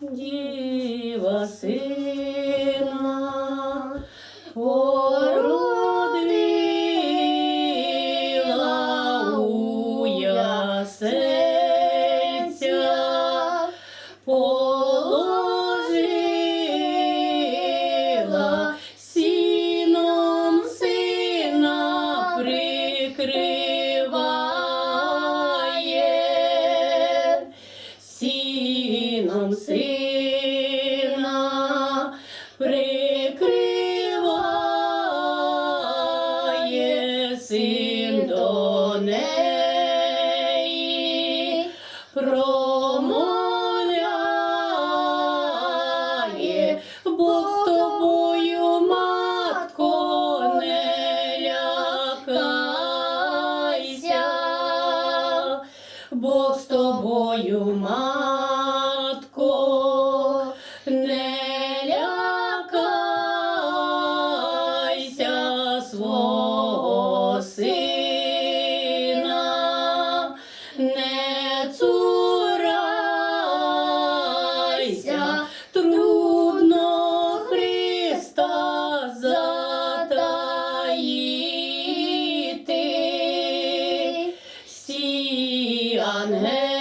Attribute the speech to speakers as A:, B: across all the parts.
A: діва сина сіном сина прикриває син до неї, промовляє, Бог з тобою, матко, не лякайся, Бог з тобою, матко, сина, не цурайся, трудно Христа затаїти. Всі ангели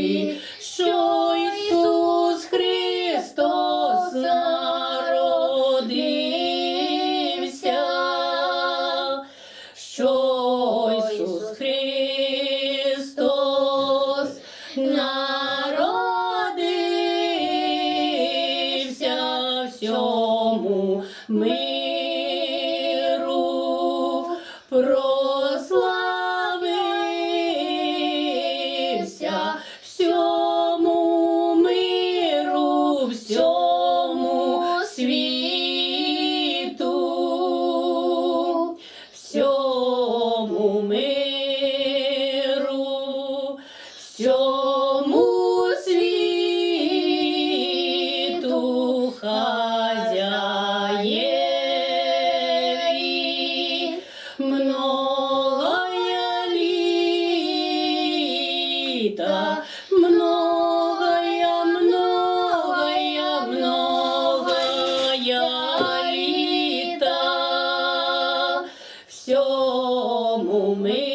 A: розказали, що Ісус Христос народився, що Ісус Христос народився всьому світу хазяєві многая літа, многая, многая, многая літа всьому миру,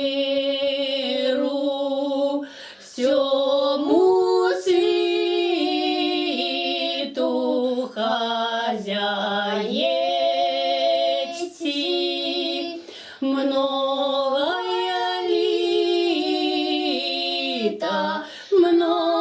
A: Літа,